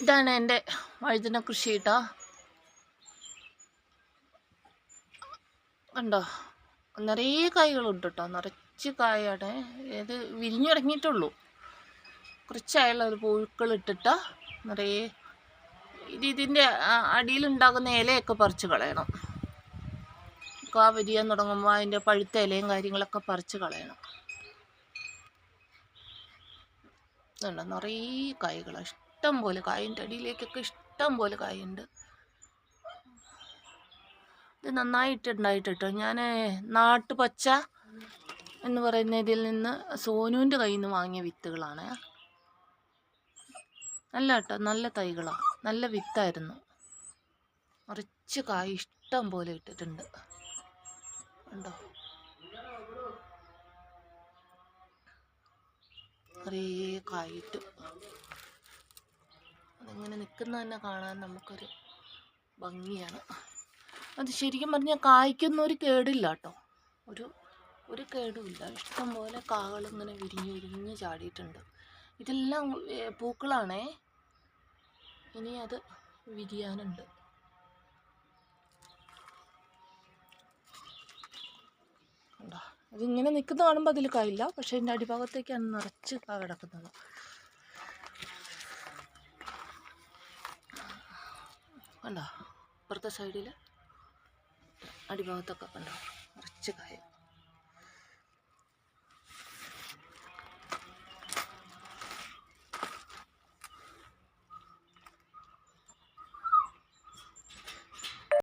ഇതാണ് എന്റെ വഴുതന കൃഷി കേട്ടോ. കണ്ടോ? നിറയെ കായ്കളുണ്ട് കേട്ടോ. നിറച്ച് കായാണ്. ഇത് വിരിഞ്ഞിറങ്ങിയിട്ടുള്ളൂ കുറച്ചായുള്ള ഒരു പുഴുക്കൾ ഇട്ടിട്ട് നിറയെ ഇത് ഇതിന്റെ അടിയിലുണ്ടാകുന്ന ഇലയൊക്കെ പറിച്ച് കളയണം. കാ വിരിയാൻ തുടങ്ങുമ്പോൾ അതിന്റെ പഴുത്ത ഇലയും കാര്യങ്ങളൊക്കെ പറിച്ച് കളയണം. നിറയെ കായ്കളാണ് ഇഷ്ടം പോലെ കായുണ്ട്. അടിയിലേക്കൊക്കെ ഇഷ്ടം പോലെ കായുണ്ട്. ഇത് നന്നായിട്ടുണ്ടായിട്ട് കേട്ടോ ഞാൻ നാട്ടുപച്ച എന്ന് പറയുന്ന ഇതിൽ നിന്ന് സോനുവിന്റെ കയ്യിൽ നിന്ന് വാങ്ങിയ വിത്തുകളാണ്. നല്ല കേട്ടോ. നല്ല തൈകളാണ് നല്ല വിത്തായിരുന്നു. നിറച്ച് കായ് ഇഷ്ടം പോലെ ഇട്ടിട്ടുണ്ട്. ഉണ്ടോ കുറേ കായിട്ട്. അതിങ്ങനെ നിൽക്കുന്ന തന്നെ കാണാൻ നമുക്കൊരു ഭംഗിയാണ്. അത് ശരിക്കും പറഞ്ഞാൽ കായ്ക്കൊന്നും ഒരു കേടില്ല കേട്ടോ ഒരു ഒരു കേടുമില്ല. ഇഷ്ടംപോലെ കാകളിങ്ങനെ വിരിഞ്ഞ് വിരിഞ്ഞ് ചാടിയിട്ടുണ്ട്. ഇതെല്ലാം പൂക്കളാണേ. ഇനി അത് വിരിയാനുണ്ട്. കണ്ടോ? അതിങ്ങനെ നിൽക്കുന്ന കാണുമ്പോൾ അതിൽ കായില്ല. പക്ഷേ അതിന്റെ അടിഭാഗത്തേക്കാണ് നിറച്ച് കാ കിടക്കുന്നത്. കണ്ടോ? ഇപ്പുറത്തെ സൈഡിൽ അടിഭാഗത്തൊക്കെ കണ്ടോ? നിറച്ച് കായ.